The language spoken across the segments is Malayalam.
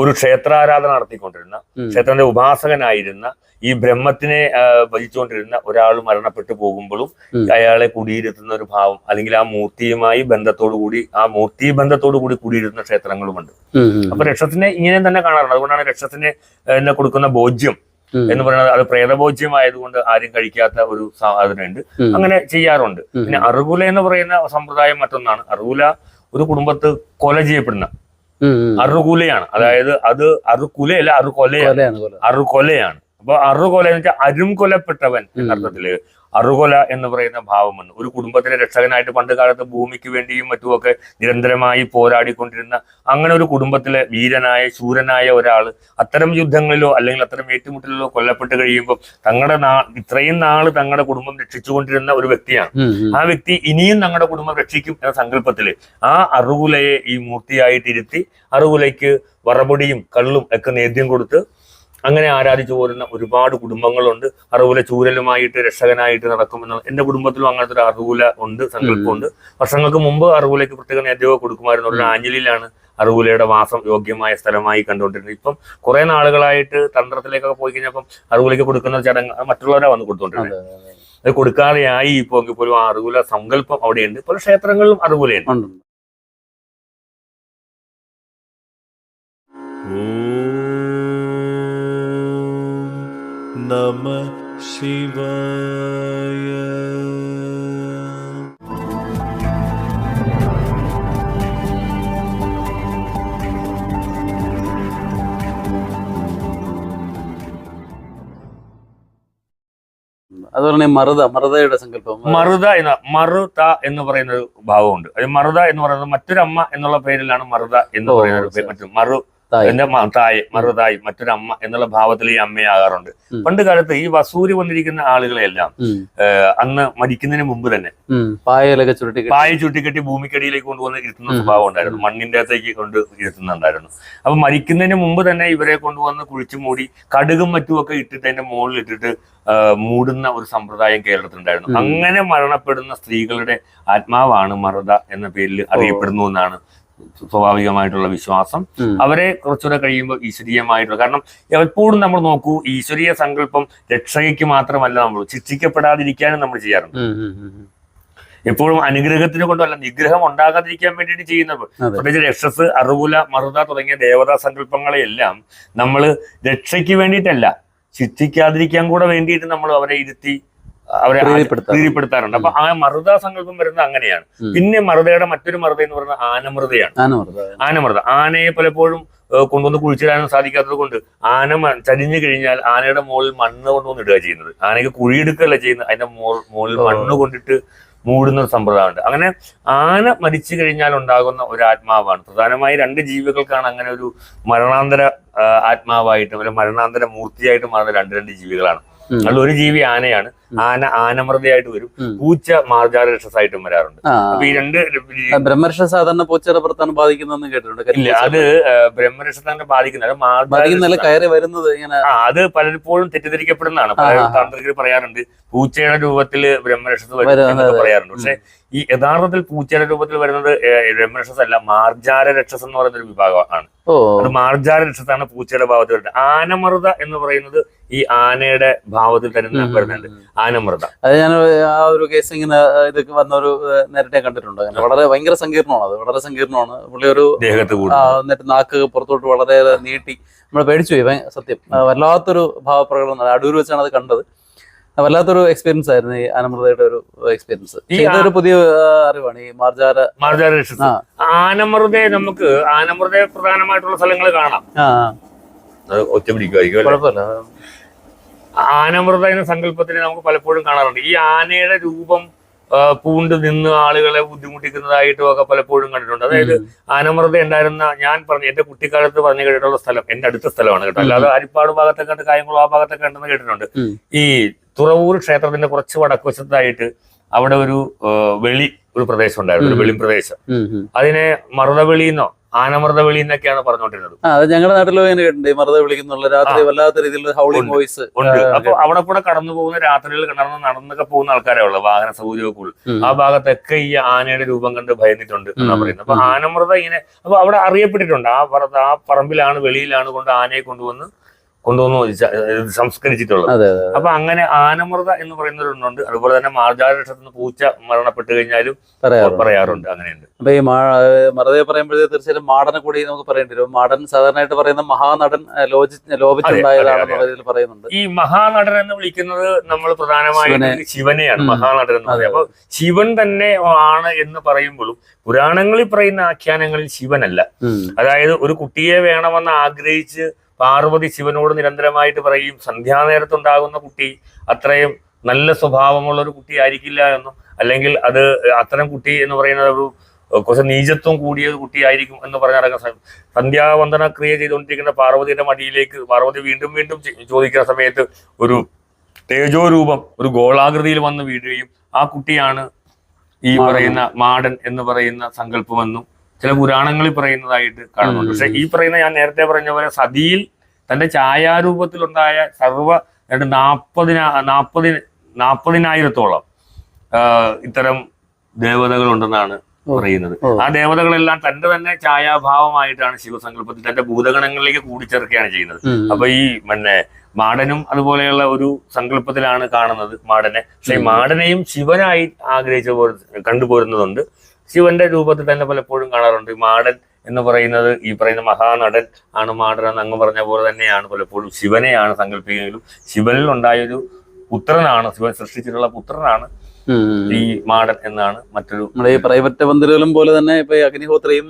ഒരു ക്ഷേത്രാരാധന നടത്തിക്കൊണ്ടിരുന്ന. ക്ഷേത്രത്തിന്റെ ഉപാസകനായിരുന്ന ഈ ബ്രഹ്മത്തിനെ ഭജിച്ചുകൊണ്ടിരുന്ന ഒരാൾ മരണപ്പെട്ടു പോകുമ്പോഴും അയാളെ കുടിയിരുത്തുന്ന ഒരു ഭാവം അല്ലെങ്കിൽ ആ മൂർത്തിയുമായി ബന്ധത്തോടു കൂടി ആ മൂർത്തി ബന്ധത്തോടു കൂടി കുടിയിരുത്തുന്ന ക്ഷേത്രങ്ങളുമുണ്ട്. അപ്പൊ രക്ഷത്തിനെ ഇങ്ങനെ തന്നെ കാണാറുണ്ട്. അതുകൊണ്ടാണ് രക്ഷത്തിന് എന്നെ കൊടുക്കുന്ന ബോധ്യം എന്ന് പറയുന്നത്. അത് പ്രേതഭോജ്യമായതുകൊണ്ട് ആരും കഴിക്കാത്ത ഒരു സാധനമുണ്ട്. അങ്ങനെ ചെയ്യാറുണ്ട്. പിന്നെ അറുകുല എന്ന് പറയുന്ന സമ്പ്രദായം മറ്റൊന്നാണ്. അറുകുല ഒരു കുടുംബത്ത് കൊല ചെയ്യപ്പെടുന്ന. അറുകുലയാണ്. അതായത് അത് അറുകുലയല്ല അറുകൊലയാണ് കൊലയാണ്. കൊല അറുകൊലയാണ് അപ്പൊ അറുകൊല എന്ന് വെച്ചാൽ അരും കൊലപ്പെട്ടവൻ എന്നർത്ഥത്തിൽ അറുകൊല എന്ന് പറയുന്ന ഭാവമുണ്ട് ഒരു കുടുംബത്തിലെ രക്ഷകനായിട്ട് പണ്ട് കാലത്ത് ഭൂമിക്ക് വേണ്ടിയും മറ്റുമൊക്കെ നിരന്തരമായി പോരാടിക്കൊണ്ടിരുന്ന അങ്ങനെ ഒരു കുടുംബത്തിലെ വീരനായ ശൂരനായ ഒരാൾ അത്തരം യുദ്ധങ്ങളിലോ അല്ലെങ്കിൽ അത്തരം ഏറ്റുമുട്ടലിലോ കൊല്ലപ്പെട്ട് കഴിയുമ്പോൾ തങ്ങളുടെ നാ ഇത്രയും നാൾ തങ്ങളുടെ കുടുംബം രക്ഷിച്ചുകൊണ്ടിരുന്ന ഒരു വ്യക്തിയാണ്. ആ വ്യക്തി ഇനിയും തങ്ങളുടെ കുടുംബം രക്ഷിക്കും എന്ന സങ്കല്പത്തിൽ ആ അറുകുലയെ ഈ മൂർത്തിയായിട്ട് ഇരുത്തി അറുകുലയ്ക്ക് വറപൊടിയും കള്ളും ഒക്കെ നേദ്യം കൊടുത്ത് അങ്ങനെ ആരാധിച്ചു പോരുന്ന ഒരുപാട് കുടുംബങ്ങളുണ്ട്. അറുകൂല ചൂരലുമായിട്ട് രക്ഷകനായിട്ട് നടക്കുമെന്ന് എന്റെ കുടുംബത്തിലും അങ്ങനത്തെ ഒരു അറുകൂല ഉണ്ട് സങ്കല്പമുണ്ട്. വർഷങ്ങൾക്ക് മുമ്പ് അറുകൂലയ്ക്ക് പ്രത്യേക നേതൃത്വം കൊടുക്കുമായിരുന്നു. ഒരു ആഞ്ഞലിലാണ് അറുകൂലയുടെ വാസം യോഗ്യമായ സ്ഥലമായി കണ്ടുകൊണ്ടിരുന്നത്. ഇപ്പം കുറെ നാളുകളായിട്ട് തന്ത്രത്തിലേക്കൊക്കെ പോയി കഴിഞ്ഞപ്പം അറുകൂലയ്ക്ക് കൊടുക്കുന്ന ചടങ്ങ് മറ്റുള്ളവരെ വന്ന് കൊടുത്തോണ്ടിരുന്നത് അതെ, കൊടുക്കാതെയായി ഇപ്പോൾ പോലും ആ അറുകൂല സങ്കല്പം അവിടെയുണ്ട്. പല ക്ഷേത്രങ്ങളിലും അറുകുലയുണ്ട് നമ ശിവായ അത് പറഞ്ഞ മറുത മറുതയുടെ സങ്കല്പം. മറുത എന്ന മറുത എന്ന് പറയുന്ന ഒരു ഭാവമുണ്ട്. അത് മറുത എന്ന് പറയുന്നത് മറ്റൊരമ്മ എന്നുള്ള പേരിലാണ് മറുത എന്ന് പറയുന്ന മറു എന്റെ തായ് മറുതായി മറ്റൊരമ്മ എന്നുള്ള ഭാവത്തിൽ ഈ അമ്മയാകാറുണ്ട്. പണ്ട് കാലത്ത് ഈ വസൂരി വന്നിരിക്കുന്ന ആളുകളെല്ലാം അന്ന് മരിക്കുന്നതിന് മുമ്പ് തന്നെ. പായലൊക്കെ ചുരുട്ടി. പായ ചുട്ടിക്കെട്ടി ഭൂമിക്കടിയിലേക്ക് കൊണ്ടുവന്ന് ഇരുത്തുന്ന. സ്വഭാവം ഉണ്ടായിരുന്നു മണ്ണിന്റെ അകത്തേക്ക് കൊണ്ട് ഇരുത്തുന്നുണ്ടായിരുന്നു അപ്പൊ മരിക്കുന്നതിന് മുമ്പ് തന്നെ ഇവരെ കൊണ്ടുവന്ന് കുഴിച്ചു മൂടി കടുകും മറ്റുമൊക്കെ ഇട്ടിട്ട് അതിന്റെ മുകളിൽ ഇട്ടിട്ട് മൂടുന്ന ഒരു സമ്പ്രദായം കേരളത്തിലുണ്ടായിരുന്നു. അങ്ങനെ മരണപ്പെടുന്ന സ്ത്രീകളുടെ ആത്മാവാണ് മറുത എന്ന പേരിൽ അറിയപ്പെടുന്നു എന്നാണ് സ്വാഭാവികമായിട്ടുള്ള വിശ്വാസം അവരെ കുറച്ചുകൂടെ കഴിയുമ്പോൾ ഈശ്വരീയമായിട്ടുള്ള കാരണം എപ്പോഴും നമ്മൾ നോക്കൂ ഈശ്വരീയ സങ്കല്പം രക്ഷയ്ക്ക് മാത്രമല്ല നമ്മൾ ശിക്ഷിക്കപ്പെടാതിരിക്കാനും നമ്മൾ ചെയ്യാറുണ്ട്. എപ്പോഴും അനുഗ്രഹത്തിന് കൊണ്ടല്ല നിഗ്രഹം ഉണ്ടാകാതിരിക്കാൻ വേണ്ടിയിട്ട് ചെയ്യുന്നത്. പ്രത്യേകിച്ച് രക്ഷസ് അറുകുല മറുത തുടങ്ങിയ ദേവതാ സങ്കല്പങ്ങളെയെല്ലാം നമ്മൾ രക്ഷയ്ക്ക് വേണ്ടിയിട്ടല്ല ശിക്ഷിക്കാതിരിക്കാൻ കൂടെ വേണ്ടിയിട്ട് നമ്മൾ അവരെ ഇരുത്തി അവരെ പ്രീതിപ്പെടുത്താറുണ്ട്. അപ്പൊ ആ മറുത സങ്കല്പം വരുന്നത് അങ്ങനെയാണ്. പിന്നെ മറുതയുടെ മറ്റൊരു മറുത എന്ന് പറയുന്നത് ആനമൃതയാണ്. ആനമൃത. ആനയെ പലപ്പോഴും കൊണ്ടുവന്ന് കുഴിച്ചിടാനും സാധിക്കാത്തത് കൊണ്ട് ആന ചരിഞ്ഞു കഴിഞ്ഞാൽ ആനയുടെ മുകളിൽ മണ്ണ് കൊണ്ടുവന്ന് ഇടുക ചെയ്യുന്നത്. ആനയ്ക്ക് കുഴിയെടുക്കുകയല്ല ചെയ്യുന്നത്. അതിന്റെ മോൾ- മുകളിൽ മണ്ണ് കൊണ്ടിട്ട് മൂടുന്ന ഒരു സമ്പ്രദായമുണ്ട്. അങ്ങനെ ആന മരിച്ചു കഴിഞ്ഞാൽ ഉണ്ടാകുന്ന ഒരു ആത്മാവാണ്. പ്രധാനമായി രണ്ട് ജീവികൾക്കാണ് അങ്ങനെ ഒരു മരണാന്തര ആത്മാവായിട്ടും അല്ലെങ്കിൽ മരണാന്തര മൂർത്തിയായിട്ടും മാറുന്ന രണ്ട് രണ്ട് ജീവികളാണ്. അതിൽ ഒരു ജീവി ആനയാണ്. ആന ആനമൃതയായിട്ട് വരും. പൂച്ച മാർജാര രക്ഷസായിട്ടും വരാറുണ്ട് അപ്പൊ ഈ രണ്ട് ബ്രഹ്മരക്ഷ സാധാരണ പൂച്ചയുടെ പുറത്താണ് ബാധിക്കുന്നതെന്ന് കേട്ടിട്ടുണ്ട്. ഇല്ല അത് ബ്രഹ്മരക്ഷത്തെ ബാധിക്കുന്നത്. മാർജാര കയറി വരുന്നത് ഇങ്ങനെ അത് പലപ്പോഴും തെറ്റിദ്ധരിക്കപ്പെടുന്നതാണ്. പല. താന്ത്രികർ പറയാറുണ്ട് പൂച്ചയുടെ രൂപത്തിൽ ബ്രഹ്മരക്ഷസ് വരും പറയാറുണ്ട്. പക്ഷെ ഈ യഥാർത്ഥത്തിൽ പൂച്ചയുടെ രൂപത്തിൽ വരുന്നത് ബ്രഹ്മരക്ഷസ് അല്ല മാർജാര രക്ഷസ് എന്ന് പറയുന്ന ഒരു വിഭാഗമാണ് അത് മാർജാര രക്ഷസാണ് പൂച്ചയുടെ ഭാവത്തിൽ വരുന്നത്. ആനമൃത എന്ന് പറയുന്നത് ഈ ആനയുടെ ഭാവത്തിൽ തന്നെ വരുന്നുണ്ട്. ആനമൃത. അത് ഞാൻ ആ ഒരു കേസ് ഇങ്ങനെ ഇത് വന്ന ഒരു നേരത്തെ കണ്ടിട്ടുണ്ട്. അങ്ങനെ വളരെ ഭയങ്കര സങ്കീർണമാണ് അത് വളരെ സങ്കീർണമാണ്. പുള്ളി ഒരു ദേഹത്ത് എന്നിട്ട് നാക്ക് പുറത്തോട്ട് വളരെ നീട്ടി. നമ്മൾ പേടിച്ചു പോയി സത്യം. വല്ലാത്തൊരു ഭാവപ്രകടനം അടൂർ വെച്ചാണ് അത് കണ്ടത്. വല്ലാത്തൊരു എക്സ്പീരിയൻസ് ആയിരുന്നു ഈ ആനമൃതയുടെ ഒരു എക്സ്പീരിയൻസ് ഇതൊരു പുതിയ അറിവാണ് ഈ മാർജാര മാർജാര ആനമൃതയെ നമുക്ക് ആനമൃതയെ പ്രധാനമായിട്ടുള്ള സ്ഥലങ്ങൾ കാണാം. ഒറ്റ? കുഴപ്പമില്ല. ആനമൃത എന്ന സങ്കല്പത്തിന് നമുക്ക് പലപ്പോഴും കാണാറുണ്ട്. ഈ ആനയുടെ രൂപം പൂണ്ട് നിന്ന് ആളുകളെ ബുദ്ധിമുട്ടിക്കുന്നതായിട്ടും ഒക്കെ പലപ്പോഴും കണ്ടിട്ടുണ്ട്. അതായത്. ആനമൃത ഉണ്ടായിരുന്ന ഞാൻ പറഞ്ഞു എന്റെ കുട്ടിക്കാലത്ത് പറഞ്ഞു കേട്ടിട്ടുള്ള സ്ഥലം എന്റെ അടുത്ത സ്ഥലമാണ് കേട്ടോ. അല്ലാതെ ഹരിപ്പാട് ഭാഗത്തൊക്കെ കായംകുളം ആ ഭാഗത്തൊക്കെ ഉണ്ടെന്ന് കേട്ടിട്ടുണ്ട്. ഈ തുറവൂർ ക്ഷേത്രത്തിന്റെ കുറച്ച് വടക്കുവശത്തായിട്ട് അവിടെ ഒരു വെളി ഒരു പ്രദേശം ഉണ്ടായിരുന്നു ഒരു. വെളി പ്രദേശം. അതിനെ മറുതവെളി എന്നോ ആനമൃതവിളി എന്നൊക്കെയാണ് പറഞ്ഞുകൊണ്ടിരുന്നത് അത് ഞങ്ങളുടെ നാട്ടിലും അങ്ങനെ കേട്ടിട്ടുണ്ട് രാത്രി വല്ലാത്ത രീതിയിലുള്ള ഹൗളിംഗ് വോയിസ് ഉണ്ട്. അപ്പൊ അവിടെ കൂടെ കടന്നു പോകുന്ന രാത്രിയിൽ കിണർന്ന് നടന്നൊക്കെ പോകുന്ന ആൾക്കാരെ ഉള്ളു വാഹന സൗകര്യമൊക്കെ ഉള്ളു. ആ ഭാഗത്തൊക്കെ ഈ ആനയുടെ രൂപം കണ്ട് ഭയന്നിട്ടുണ്ട് എന്നാ. പറയുന്നത്. അപ്പൊ ആനമൃത ഇങ്ങനെ അപ്പൊ അവിടെ അറിയപ്പെട്ടിട്ടുണ്ട്. ആ പറ ആ പറമ്പിലാണ് വെളിയിലാണ് കൊണ്ട് ആനയെ കൊണ്ടുവന്ന് കൊണ്ടുവന്ന് സംസ്കരിച്ചിട്ടുള്ളത്. അപ്പൊ അങ്ങനെ ആനമൃത എന്ന് പറയുന്നവരുണ്ട്. അതുപോലെ തന്നെ മാർജാലക്ഷത്തിന് പൂച്ച മരണപ്പെട്ടു കഴിഞ്ഞാലും പറയാറുണ്ട്. അങ്ങനെയുണ്ട്. അപ്പൊ ഈ മറുതെ പറയുമ്പോഴേ തീർച്ചയായും മാടനെ കൂടി നമുക്ക് പറയേണ്ടി വരും. മാടൻ സാധാരണയായിട്ട് പറയുന്ന മഹാനടൻ ലോപിച്ചുണ്ടായതാണെന്നുള്ള അതെ, രീതിയിൽ പറയുന്നുണ്ട്. ഈ മഹാനടൻ എന്ന് വിളിക്കുന്നത് നമ്മൾ പ്രധാനമായും ശിവനെ. ശിവനെയാണ്. മഹാനടൻ എന്ന് പറയുന്നത്. അപ്പൊ ശിവൻ തന്നെ ആണ് എന്ന് പറയുമ്പോഴും പുരാണങ്ങളിൽ പറയുന്ന ആഖ്യാനങ്ങളിൽ ശിവനല്ല. അതായത് ഒരു കുട്ടിയെ വേണമെന്ന് ആഗ്രഹിച്ച് പാർവതി ശിവനോട് നിരന്തരമായിട്ട് പറയും സന്ധ്യാനേരത്തുണ്ടാകുന്ന കുട്ടി അത്രയും നല്ല സ്വഭാവമുള്ള ഒരു കുട്ടി ആയിരിക്കില്ല എന്നും അല്ലെങ്കിൽ അത് അത്തരം കുട്ടി എന്ന് പറയുന്നത് ഒരു കുറച്ച് നീചത്വം കൂടിയ ഒരു കുട്ടിയായിരിക്കും എന്ന് പറഞ്ഞിറങ്ങുന്ന സമയം. സന്ധ്യാവന്ദന ക്രിയ ചെയ്തുകൊണ്ടിരിക്കുന്ന പാർവതിയുടെ മടിയിലേക്ക് പാർവതി വീണ്ടും വീണ്ടും ചോദിക്കുന്ന സമയത്ത് ഒരു തേജോ രൂപം ഒരു ഗോളാകൃതിയിൽ വന്ന് വീഴുകയും ആ കുട്ടിയാണ് ഈ പറയുന്ന മാടൻ എന്ന് പറയുന്ന സങ്കല്പമെന്നും ചില പുരാണങ്ങളിൽ പറയുന്നതായിട്ട് കാണുന്നുണ്ട്. പക്ഷെ ഈ പറയുന്ന ഞാൻ നേരത്തെ പറഞ്ഞ പോലെ സതിയിൽ തന്റെ ഛായാരൂപത്തിലുണ്ടായ സർവ രണ്ട് നാൽപ്പതിനാ നാൽപ്പതി നാൽപ്പതിനായിരത്തോളം ഇത്തരം ദേവതകളുണ്ടെന്നാണ്. പറയുന്നത്. ആ ദേവതകളെല്ലാം തന്റെ തന്നെ ഛായാഭാവമായിട്ടാണ് ശിവസങ്കല്പത്തിൽ തന്റെ ഭൂതഗണങ്ങളിലേക്ക് കൂടിച്ചേർക്കുകയാണ് ചെയ്യുന്നത്. അപ്പൊ ഈ പിന്നെ മാടനും അതുപോലെയുള്ള ഒരു സങ്കല്പത്തിലാണ് കാണുന്നത് മാടനെ. പക്ഷെ ഈ മാടനെയും ശിവനായി ആഗ്രഹിച്ച പോലെ കണ്ടുപോരുന്നതുണ്ട്. ശിവന്റെ രൂപത്തിൽ തന്നെ പലപ്പോഴും കാണാറുണ്ട്. ഈ മാടൻ എന്ന് പറയുന്നത് ഈ പറയുന്ന മഹാനടൻ ആണ്. മാടൻ എന്ന് അങ്ങ് പറഞ്ഞ പോലെ തന്നെയാണ് പലപ്പോഴും ശിവനെയാണ് സങ്കല്പിക്കുന്നതിലും ശിവനിൽ ഉണ്ടായൊരു പുത്രനാണ് ശിവൻ സൃഷ്ടിച്ചിട്ടുള്ള പുത്രനാണ്. ഈ മാടൻ എന്നാണ് മറ്റൊരു നമ്മുടെ ഈ പ്രൈവറ്റ് മന്ദിരങ്ങളും പോലെ തന്നെ ഇപ്പൊ ഈ അഗ്നിഹോത്രയും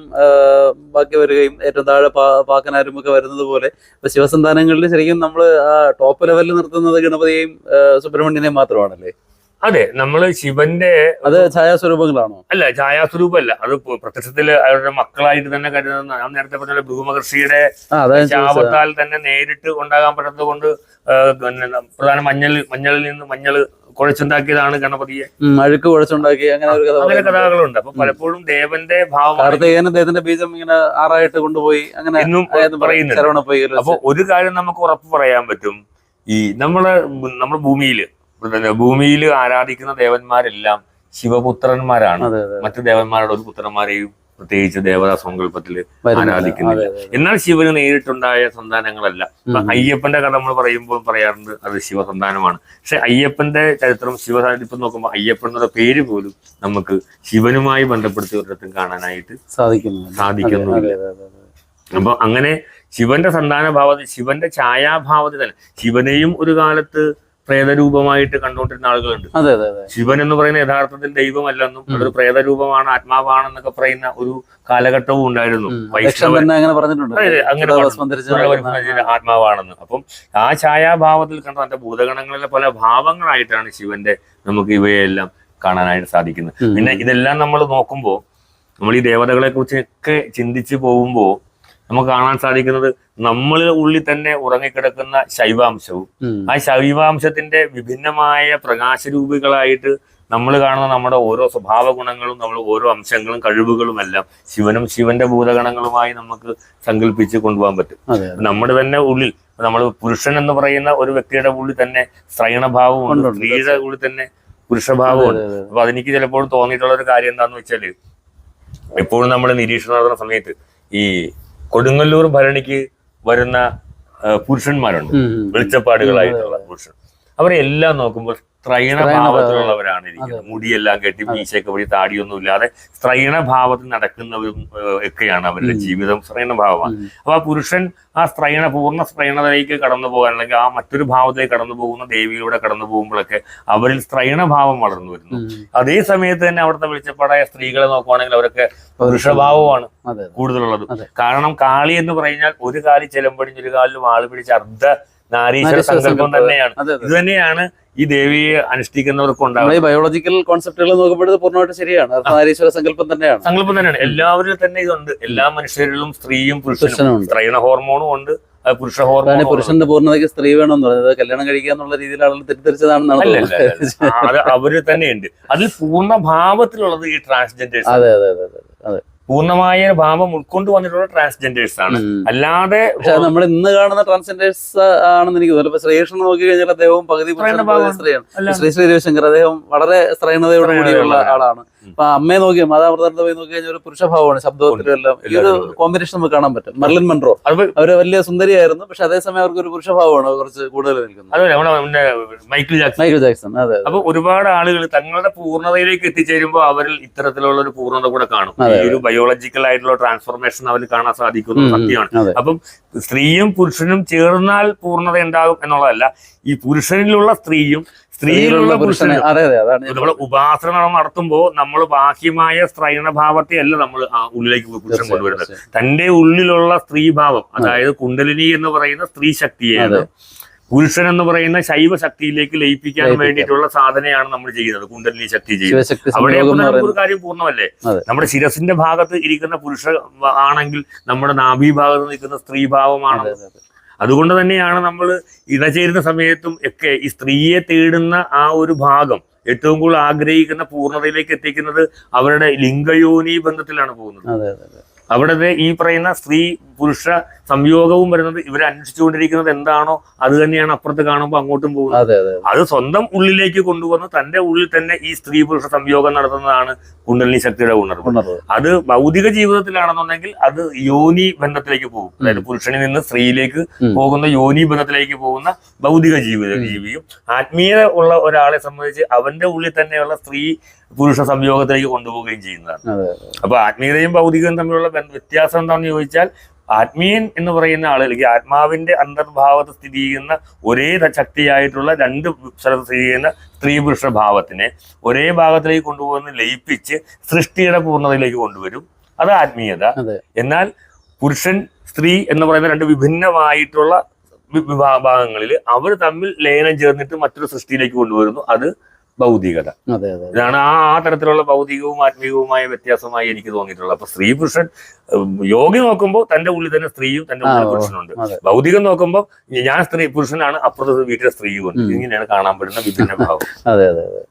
ബാക്കി വരികയും ഏറ്റവും താഴെ പാക്കനാരും ഒക്കെ വരുന്നത് പോലെ ഇപ്പൊ ശിവസന്താനങ്ങളിൽ ശരിക്കും നമ്മൾ ടോപ്പ് ലെവലിൽ നിർത്തുന്നത് ഗണപതിയെയും സുബ്രഹ്മണ്യനെയും മാത്രമാണല്ലേ? അതെ നമ്മൾ ശിവന്റെ അത് ഛായാസ്വരൂപങ്ങളാണോ? അല്ല ഛായാസ്വരൂപമല്ല. അത് പ്രത്യക്ഷത്തിൽ പ്രത്യക്ഷത്തിൽ അവരുടെ മക്കളായിട്ട് തന്നെ കരുതുന്ന ഞാൻ നേരത്തെ പറഞ്ഞ അതാ ശാപത്താൽ തന്നെ നേരിട്ട് ഉണ്ടാകാൻ പറ്റാത്തത് കൊണ്ട് പ്രധാന മഞ്ഞൾ മഞ്ഞളിൽ നിന്ന് മഞ്ഞൾ കുഴച്ചുണ്ടാക്കിയതാണ് ഗണപതിയെ. അഴുക്ക് കുഴച്ചുണ്ടാക്കി അങ്ങനെ ഒരു അങ്ങനെ. കഥകളുണ്ട്. അപ്പൊ പലപ്പോഴും ദേവന്റെ ഭാവം കാർത്തികേയൻ ദേവന്റെ ബീജം ഇങ്ങനെ ആറായിട്ട് കൊണ്ടുപോയി അങ്ങനെ എന്നും പറയുന്നുണ്ട്. അപ്പൊ ഒരു കാര്യം നമുക്ക് ഉറപ്പ് പറയാൻ പറ്റും. ഈ നമ്മളെ നമ്മുടെ ഭൂമിയിൽ ഭൂമിയിൽ ആരാധിക്കുന്ന ദേവന്മാരെല്ലാം ശിവപുത്രന്മാരാണ്. മറ്റു ദേവന്മാരുടെ ഒരു പുത്രന്മാരെയും പ്രത്യേകിച്ച് ദേവതാ സങ്കല്പത്തിൽ. ആരാധിക്കുന്നില്ല. എന്നാൽ ശിവന് നേരിട്ടുണ്ടായ സന്താനങ്ങളല്ല. അയ്യപ്പന്റെ കഥ നമ്മൾ പറയുമ്പോൾ പറയാറുണ്ട് അത് ശിവസന്താനമാണ്. പക്ഷെ അയ്യപ്പന്റെ ചരിത്രം ശിവ നോക്കുമ്പോൾ അയ്യപ്പൻ എന്നുള്ള പേര് പോലും നമുക്ക് ശിവനുമായി ബന്ധപ്പെടുത്തി ഒരിടത്തും കാണാനായിട്ട് സാധിക്കുന്നു സാധിക്കുന്നുണ്ട്. അപ്പൊ അങ്ങനെ ശിവന്റെ സന്താന ഭാവത്തിൽ ശിവന്റെ ഛായാഭാവത്തിൽ തന്നെ ശിവനെയും ഒരു കാലത്ത് പ്രേതരൂപമായിട്ട് കണ്ടുകൊണ്ടിരുന്ന ആളുകളുണ്ട്. അതെ അതെ അതെ. ശിവൻ എന്ന് പറയുന്ന യഥാർത്ഥത്തിൽ ദൈവമല്ലെന്നും. അതൊരു പ്രേതരൂപമാണ് ആത്മാവാണെന്നൊക്കെ പറയുന്ന ഒരു കാലഘട്ടവും ഉണ്ടായിരുന്നു. അങ്ങനെ ആത്മാവാണെന്ന്. അപ്പം ആ ഛായാഭാവത്തിൽ കണ്ട തന്റെ ഭൂതഗണങ്ങളിലെ പല ഭാവങ്ങളായിട്ടാണ് ശിവന്റെ നമുക്ക് ഇവയെല്ലാം കാണാനായിട്ട് സാധിക്കുന്നത്. പിന്നെ ഇതെല്ലാം നമ്മൾ നോക്കുമ്പോൾ നമ്മൾ ഈ ദേവതകളെ കുറിച്ചൊക്കെ ചിന്തിച്ചു പോകുമ്പോൾ നമുക്ക് കാണാൻ സാധിക്കുന്നത് നമ്മളുടെ ഉള്ളിൽ തന്നെ ഉറങ്ങിക്കിടക്കുന്ന ശൈവാംശവും. ആ ശൈവാംശത്തിന്റെ വിഭിന്നമായ പ്രകാശരൂപികളായിട്ട് നമ്മൾ കാണുന്ന നമ്മുടെ ഓരോ സ്വഭാവ ഗുണങ്ങളും നമ്മൾ ഓരോ അംശങ്ങളും കഴിവുകളും എല്ലാം ശിവനും ശിവന്റെ ഭൂതഗണങ്ങളുമായി നമുക്ക് സങ്കല്പിച്ച് കൊണ്ടുപോകാൻ പറ്റും. നമ്മുടെ തന്നെ ഉള്ളിൽ നമ്മൾ പുരുഷൻ എന്ന് പറയുന്ന ഒരു വ്യക്തിയുടെ ഉള്ളിൽ തന്നെ ഉണ്ട്. സ്ത്രീയുടെ ഉള്ളിൽ തന്നെ പുരുഷഭാവമുണ്ട് അപ്പൊ അതെനിക്ക് ചിലപ്പോൾ തോന്നിയിട്ടുള്ള ഒരു കാര്യം എന്താന്ന് വെച്ചാൽ എപ്പോഴും നമ്മൾ നിരീക്ഷണം നടത്തുന്ന സമയത്ത് ഈ കൊടുങ്ങല്ലൂർ ഭരണിക്ക് വരുന്ന പുരുഷന്മാരുണ്ട്. വെളിച്ചപ്പാടുകളായിട്ടുള്ള പുരുഷൻ. അവരെ എല്ലാം നോക്കുമ്പോൾ സ്ത്രൈണ സ്ത്രൈണ ഭാവത്തിലുള്ളവരാണ് ഇരിക്കുന്നത് മുടിയെല്ലാം കെട്ടി മീശയൊക്കെ വഴി താടിയൊന്നും ഇല്ലാതെ സ്ത്രൈണഭാവത്തിൽ നടക്കുന്നവരും ഒക്കെയാണ് അവരുടെ ജീവിതം സ്ത്രൈണഭാവമാണ്. അപ്പൊ ആ പുരുഷൻ ആ സ്ത്രൈണ പൂർണ സ്ത്രൈണതയിലേക്ക് കടന്നു പോകാൻ അല്ലെങ്കിൽ ആ മറ്റൊരു ഭാവത്തിലേക്ക് കടന്നു പോകുന്ന ദേവിയിലൂടെ കടന്നു പോകുമ്പോഴൊക്കെ അവരിൽ സ്ത്രൈണഭാവം വളർന്നു വരുന്നു. അതേ സമയത്ത് തന്നെ അവിടുത്തെ വെളിച്ചപ്പാടായ സ്ത്രീകളെ നോക്കുവാണെങ്കിൽ അവരൊക്കെ പുരുഷഭാവമാണ് കൂടുതലുള്ളത്. കാരണം കാളി എന്ന് പറഞ്ഞാൽ ഒരു കാലി ചെലമ്പടിഞ്ഞൊരു കാലിലും ആൾ പിടിച്ച് അർദ്ധ നാരീശ്വര സങ്കല്പം. തന്നെയാണ്. ഇത് തന്നെയാണ് ഈ ദേവിയെ അനുഷ്ഠിക്കുന്നവർക്ക് ഉണ്ടാവും ഈ ബയോളജിക്കൽ കോൺസെപ്റ്റുകൾ നോക്കുമ്പോൾ പൂർണമായിട്ട് ശരിയാണ്. അർദ്ധനാരീശ്വര സങ്കല്പം തന്നെയാണ്. സങ്കല്പം തന്നെയാണ്. എല്ലാവരിലും തന്നെ ഇതുണ്ട്. എല്ലാ മനുഷ്യരിലും സ്ത്രീയും പുരുഷനും. സ്ത്രീണ ഹോർമോണും ഉണ്ട്. പുരുഷ ഹോർമോണും. പുരുഷന്റെ പൂർണതയ്ക്ക് സ്ത്രീ വേണമെന്ന് പറയുന്നത് കല്യാണം കഴിക്കുക എന്നുള്ള രീതിയിൽ ആളുകൾ തെറ്റിദ്ധരിച്ചതാണെന്നാണ് അത് അവർ തന്നെയുണ്ട്. അതിൽ പൂർണ ഭാവത്തിലുള്ളത് ഈ ട്രാൻസ്ജെൻഡേഴ്സ് അതെ അതെ അതെ അതെ. പൂർണമായ ഭാവം ഉൾക്കൊണ്ട് വന്നിട്ടുള്ള ട്രാൻസ്ജെൻഡേഴ്സ് ആണ്. അല്ലാതെ പക്ഷെ നമ്മൾ ഇന്ന് കാണുന്ന ട്രാൻസ്ജെൻഡേഴ്സ് ആണെന്ന് എനിക്ക് തോന്നുന്നു. ശ്രീകൃഷ്ണൻ നോക്കി കഴിഞ്ഞാൽ അദ്ദേഹവും പകുതി. സ്ത്രീയാണ്. ശ്രീ ശ്രീ രവിശങ്കർ അദ്ദേഹം വളരെ സ്ത്രൈണതയോട് കൂടിയുള്ള സ്ത്രൈണതയുള്ള ആളാണ്. അപ്പൊ അമ്മയെ നോക്കി മാതാപിതാക്കളെ പോയി നോക്കി കഴിഞ്ഞാൽ ഒരു പുരുഷഭാവമാണ് ശബ്ദത്തിലും എല്ലാം. ഈ ഒരു കോമ്പിനേഷൻ നമുക്ക് കാണാൻ പറ്റും. മെർലിൻ അത് അവർ വലിയ സുന്ദരിയായിരുന്നു. പക്ഷെ അതേസമയം അവർക്ക് ഒരു പുരുഷഭാവമാണ് കുറച്ച് കൂടുതൽ നിൽക്കുന്നത്. Michael Jackson. Michael Jackson. അതെ. അപ്പൊ ഒരുപാട് ആളുകൾ തങ്ങളുടെ പൂർണതയിലേക്ക് എത്തിച്ചേരുമ്പോൾ അവരിൽ ഇത്തരത്തിലുള്ള ഒരു പൂർണത കൂടെ കാണും. ഒരു ബയോളജിക്കൽ ആയിട്ടുള്ള ട്രാൻസ്ഫോർമേഷൻ അവർ കാണാൻ സാധിക്കുന്നു സത്യമാണ്. അപ്പം സ്ത്രീയും പുരുഷനും ചേർന്നാൽ പൂർണത ഉണ്ടാകും എന്നുള്ളതല്ല ഈ പുരുഷനിലുള്ള സ്ത്രീയും സ്ത്രീയിലുള്ള പുരുഷനെ അതെ അതെ അതാണ് നമ്മൾ ഉപാസന നടത്തുമ്പോൾ നമ്മൾ ബാഹ്യമായ സ്ത്രൈണഭാവത്തെ അല്ല നമ്മൾ ആ ഉള്ളിലേക്ക് പുരുഷൻ കൊണ്ടുവരുന്നത്. തന്റെ ഉള്ളിലുള്ള സ്ത്രീഭാവം അതായത് കുണ്ടലിനി എന്ന് പറയുന്ന സ്ത്രീ ശക്തിയാണ് പുരുഷൻ എന്ന് പറയുന്ന ശൈവ ശക്തിയിലേക്ക് ലയിപ്പിക്കാൻ. വേണ്ടിയിട്ടുള്ള സാധനയാണ് നമ്മൾ ചെയ്യുന്നത് കുണ്ടലിനി ശക്തി ചെയ്യുന്നത്. അവിടെ ഒരു കാര്യം പൂർണമല്ലേ? നമ്മുടെ ശിരസിന്റെ ഭാഗത്ത് ഇരിക്കുന്ന പുരുഷ ആണെങ്കിൽ നമ്മുടെ നാഭി ഭാഗത്ത് നിൽക്കുന്ന സ്ത്രീഭാവമാണ്. അതുകൊണ്ട് തന്നെയാണ് നമ്മൾ ഇണചേരുന്ന സമയത്തും ഒക്കെ ഈ സ്ത്രീയെ തേടുന്ന ആ ഒരു ഭാഗം ഏറ്റവും കൂടുതൽ ആഗ്രഹിക്കുന്ന പൂർണതയിലേക്ക് എത്തിക്കുന്നത് അവരുടെ ലിംഗയോനി ബന്ധത്തിലാണ് പോകുന്നത്. അവിടെ ഈ പറയുന്ന സ്ത്രീ പുരുഷ സംയോഗവും വരുന്നത് ഇവർ അന്വേഷിച്ചുകൊണ്ടിരിക്കുന്നത് എന്താണോ അത് തന്നെയാണ് അപ്പുറത്ത് കാണുമ്പോൾ അങ്ങോട്ടും പോകുന്നത്. അതെ സ്വന്തം ഉള്ളിലേക്ക് കൊണ്ടുവന്ന് തന്റെ ഉള്ളിൽ തന്നെ ഈ സ്ത്രീ പുരുഷ സംയോഗം നടത്തുന്നതാണ് കുണ്ടലിനി ശക്തിയുടെ ഉണർവ്. അത് ഭൗതിക ജീവിതത്തിലാണെന്നുണ്ടെങ്കിൽ അത് യോനി ബന്ധത്തിലേക്ക് പോകും. അതായത് പുരുഷനിൽ നിന്ന് സ്ത്രീയിലേക്ക് പോകുന്ന യോനി ബന്ധത്തിലേക്ക് പോകുന്ന ഭൗതിക ജീവിത ജീവിയും ആത്മീയത ഉള്ള ഒരാളെ സംബന്ധിച്ച് അവന്റെ ഉള്ളിൽ തന്നെയുള്ള സ്ത്രീ പുരുഷ സംയോഗത്തിലേക്ക് കൊണ്ടുപോവുകയും ചെയ്യുന്നതാണ്. അപ്പൊ ആത്മീയതയും ഭൗതികവും തമ്മിലുള്ള വ്യത്യാസം എന്താണെന്ന് ചോദിച്ചാൽ ആത്മീയൻ എന്ന് പറയുന്ന ആൾ അല്ലെങ്കിൽ ആത്മാവിന്റെ അന്തർഭാവത്ത് സ്ഥിതി ചെയ്യുന്ന ഒരേ ശക്തിയായിട്ടുള്ള രണ്ട് സ്ഥലത്ത് സ്ഥിതി ചെയ്യുന്ന സ്ത്രീ പുരുഷ ഭാവത്തിനെ ഒരേ ഭാഗത്തിലേക്ക് കൊണ്ടുപോകുന്ന ലയിപ്പിച്ച് സൃഷ്ടിയുടെ പൂർണതയിലേക്ക് കൊണ്ടുവരും. അത് ആത്മീയത. എന്നാൽ പുരുഷൻ സ്ത്രീ എന്ന് പറയുന്ന രണ്ട് വിഭിന്നമായിട്ടുള്ള വിഭാഗങ്ങളിൽ അവർ തമ്മിൽ ലയനം ചേർന്നിട്ട് മറ്റൊരു സൃഷ്ടിയിലേക്ക് കൊണ്ടുവരുന്നു. അത് ഭൗതികത. അതെ അതെ ഇതാണ് ആ ആ തരത്തിലുള്ള ഭൗതികവും ആത്മീയവുമായ വ്യത്യാസമായി എനിക്ക് തോന്നിയിട്ടുള്ളത്. അപ്പൊ സ്ത്രീ പുരുഷൻ യോഗി നോക്കുമ്പോൾ തന്റെ ഉള്ളിൽ തന്നെ സ്ത്രീയും തന്റെ ഉള്ളിൽ പുരുഷനുണ്ട്. ഭൗതികം നോക്കുമ്പോൾ ഞാൻ സ്ത്രീ പുരുഷനാണ് അപ്പുറത്ത് വീട്ടിലെ സ്ത്രീയും ഉണ്ട്. ഇങ്ങനെയാണ് കാണാൻ പറ്റുന്ന വിഭിന്ന ഭാവം. അതെ അതെ അതെ.